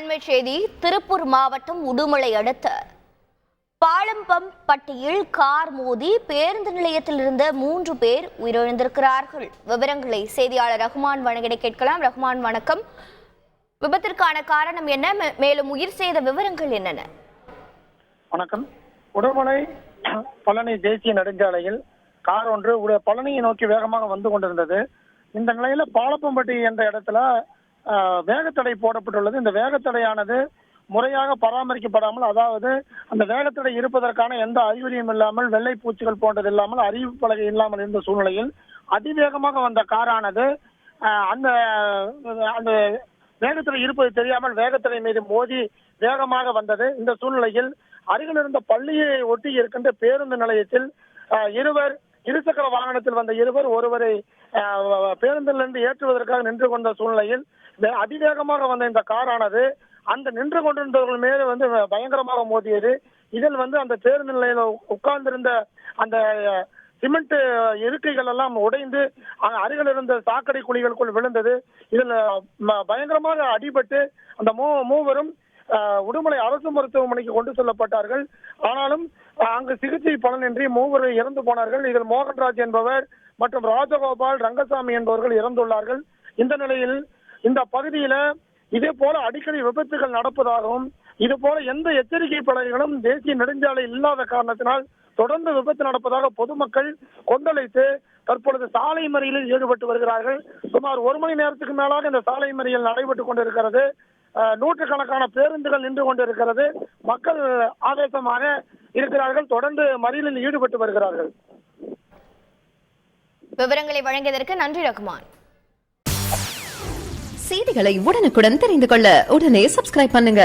அண்மை செய்தி திருப்பூர் மாவட்டம் உடுமலை அடுத்த. பாலம்பம் பட்டியில் கார் மோதி பேருந்து நிலையத்தில் இருந்த மூன்று பேர் உயிரிழந்திருக்கிறார்கள். விவரங்களை செய்தியாளர் ரஹ்மான் வணங்கிட கேட்கலாம். ரஹ்மான் வணக்கம். விபத்திற்கான காரணம் என்ன? மேலும் உயிர் செய்த விவரங்கள் என்னென்ன? வணக்கம். உடுமலை பழனி தேசிய நெடுஞ்சாலையில் கார் ஒன்று பழனியை நோக்கி வேகமாக வந்து கொண்டிருந்தது. இந்த நிலையில பாலப்பம்பட்டி என்ற இடத்துல வேகத்தடை போடப்பட்டுள்ளது. இந்த வேகத்தடையானது முறையாக பராமரிக்கப்படாமல் அதாவது அந்த வேகத்தடை இருப்பதற்கான எந்த அறிகுறியும் இல்லாமல் வெள்ளை பூச்சிகள் போன்றது இல்லாமல் அறிவு பலகை இல்லாமல் இருந்த சூழ்நிலையில் அதிவேகமாக வந்த காரானது அந்த அந்த வேகத்தில் இருப்பது தெரியாமல் வேகத்தடை மீது மோதி வேகமாக வந்தது. இந்த சூழ்நிலையில் அருகில் இருந்த பள்ளியை ஒட்டி இருக்கின்ற பேருந்து நிலையத்தில் இருவர் இருசக்கர வாகனத்தில் வந்த இருவர் ஒருவரை பேருந்திலிருந்து ஏற்றுவதற்காக நின்று கொண்ட சூழ்நிலையில் அதிவேகமாக வந்த இந்த காரானது அந்த நின்று கொண்டிருந்தவர்கள் மேலே வந்து பயங்கரமாக மோதியது. இதில் வந்து அந்த பேருந்து நிலையில உட்கார்ந்திருந்த அந்த சிமெண்ட் இருக்கைகள் எல்லாம் உடைந்து அருகில் இருந்த சாக்கடை குழிகளுக்குள் விழுந்தது. இதில் ம- பயங்கரமாக அடிபட்டு அந்த மூ மூவரும் உடுமலை அரசு மருத்துவமனைக்கு கொண்டு செல்லப்பட்டார்கள். ஆனாலும் அங்கு சிகிச்சை பலனின்றி மூவர் இறந்து போனார்கள். இதில் மோகன்ராஜ் என்பவர் மற்றும் ராஜகோபால் ரங்கசாமி என்பவர்கள் இறந்துள்ளார்கள். இந்த நிலையில் இந்த பகுதியில இதே போல அடிக்கடி விபத்துகள் நடப்பதாகவும் இது போல எந்த எச்சரிக்கை பலகைகளும் தேசிய நெடுஞ்சாலை இல்லாத காரணத்தினால் தொடர்ந்து விபத்து நடப்பதாக பொதுமக்கள் கொந்தளித்து தற்பொழுது சாலை மறியலில் ஈடுபட்டு வருகிறார்கள். சுமார் ஒரு மணி நேரத்துக்கு மேலாக இந்த சாலை மறியல் நடைபெற்றுக் கொண்டிருக்கிறது. நூற்றுக்கணக்கான பேருந்துகள் நின்று கொண்டிருக்கிறது. மக்கள் ஆவேசமாக இருக்கிறார்கள். தொடர்ந்து மறியலில் ஈடுபட்டு வருகிறார்கள். விவரங்களை வழங்கியதற்கு நன்றி ரஹ்மான் செய்திகளை உடனுக்குடன் தெரிந்து கொள்ள உடனே சப்ஸ்கிரைப் பண்ணுங்க.